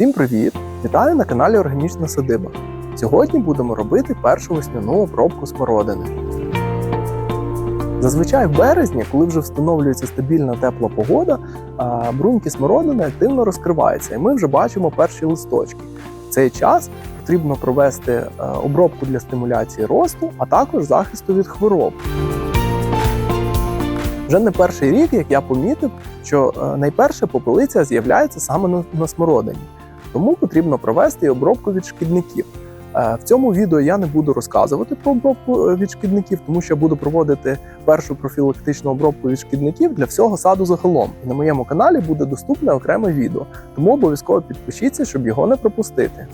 Всім привіт! Вітаю на каналі Органічна Садиба. Сьогодні будемо робити першу весняну обробку смородини. Зазвичай в березні, коли вже встановлюється стабільна тепла погода, бруньки смородини активно розкриваються, і ми вже бачимо перші листочки. В цей час потрібно провести обробку для стимуляції росту, а також захисту від хвороб. Вже не перший рік, як я помітив, що найперше попелиця з'являється саме на смородині, тому потрібно провести обробку від шкідників. Е, В цьому відео я не буду розказувати про обробку е, від шкідників, тому що я буду проводити першу профілактичну обробку від шкідників для всього саду загалом. І на моєму каналі буде доступне окреме відео, тому обов'язково підпишіться, щоб його не пропустити.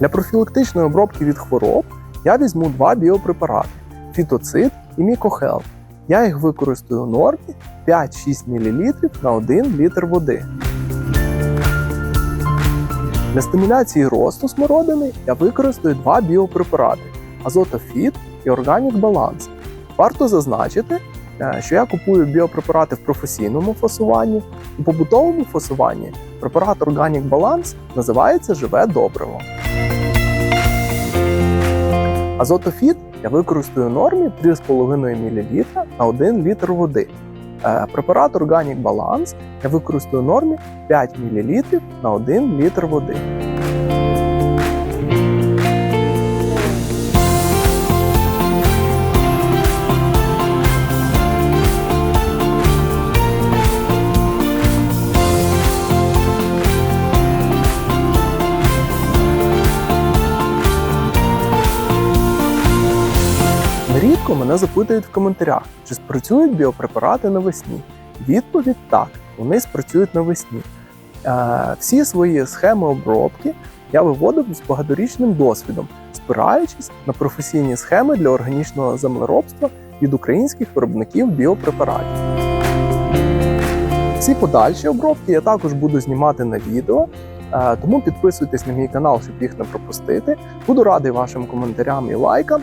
Для профілактичної обробки від хвороб я візьму два біопрепарати фітоцид і мікохелп. Я їх використаю у нормі 5-6 мл на 1 літр води. Для стимуляції росту смородини я використаю два біопрепарати азотофіт і органік баланс. Варто зазначити, е, що я купую біопрепарати в професійному фасуванні. У побутовому фасуванні препарат Organic Balance називається Живе добриво. Азотофіт я використаю у нормі 3,5 мл на 1 літр води. Е, Препарат Organic Balance я використаю в нормі 5 мл на 1 літр води. Нерідко мене запитують в коментарях, чи спрацюють біопрепарати навесні. Відповідь так, вони спрацюють навесні. Е, всі свої схеми обробки я виводив з багаторічним досвідом, спираючись на професійні схеми для органічного землеробства від українських виробників біопрепаратів. Всі подальші обробки я також буду знімати на відео, е, тому підписуйтесь на мій канал, щоб їх не пропустити. Буду радий вашим коментарям і лайкам.